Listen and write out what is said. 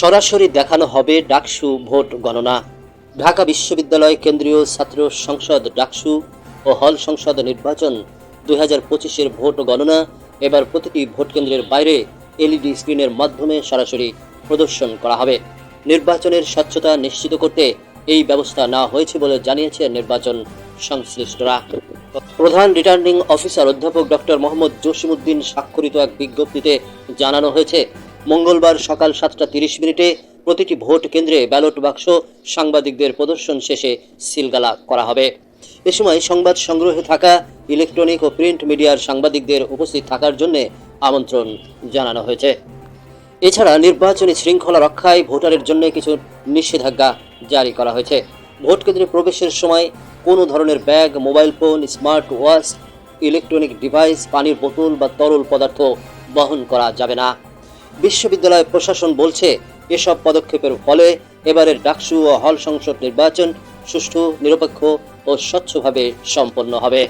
সরাসরি দেখানো হবে ডাকসু ভোট গণনা। ঢাকা বিশ্ববিদ্যালয় কেন্দ্রীয় ছাত্র সংসদ ডাকসু ও হল সংসদ নির্বাচন দুই হাজার পঁচিশের ভোট গণনা, এবার প্রতিটি ভোট কেন্দ্রের বাইরে এলইডি স্ক্রিনের মাধ্যমে সরাসরি প্রদর্শন করা হবে। নির্বাচনের স্বচ্ছতা নিশ্চিত করতে এই ব্যবস্থা নেওয়া হয়েছে বলে জানিয়েছে নির্বাচন সংশ্লিষ্টরা। প্রধান রিটার্নিং অফিসার অধ্যাপক ডক্টর মোহাম্মদ জসিমুদ্দিন স্বাক্ষরিত এক বিজ্ঞপ্তিতে জানানো হয়েছে মঙ্গলবার সকাল সাতটা তিরিশ মিনিটে প্রতিটি ভোট কেন্দ্রে ব্যালট বাক্স সাংবাদিকদের প্রদর্শন শেষে সিলগালা করা হবে। এ সময় সংবাদ সংগ্রহে থাকা ইলেকট্রনিক ও প্রিন্ট মিডিয়ার সাংবাদিকদের উপস্থিত থাকার জন্য আমন্ত্রণ জানানো হয়েছে। এছাড়া নির্বাচনী শৃঙ্খলা রক্ষায় ভোটারের জন্য কিছু নিষেধাজ্ঞা জারি করা হয়েছে। ভোট কেন্দ্রে প্রবেশের সময় কোনো ধরনের bag, mobile phone, smart watch, electronic device, পানির বোতল বা তরল পদার্থ বহন করা যাবে না। বিশ্ববিদ্যালয় প্রশাসন বলছে, এসব পদক্ষেপের ফলে এবারের ডাকসু ও হল সংসদ নির্বাচন সুষ্ঠু, নিরপেক্ষ ও স্বচ্ছভাবে সম্পন্ন হবে।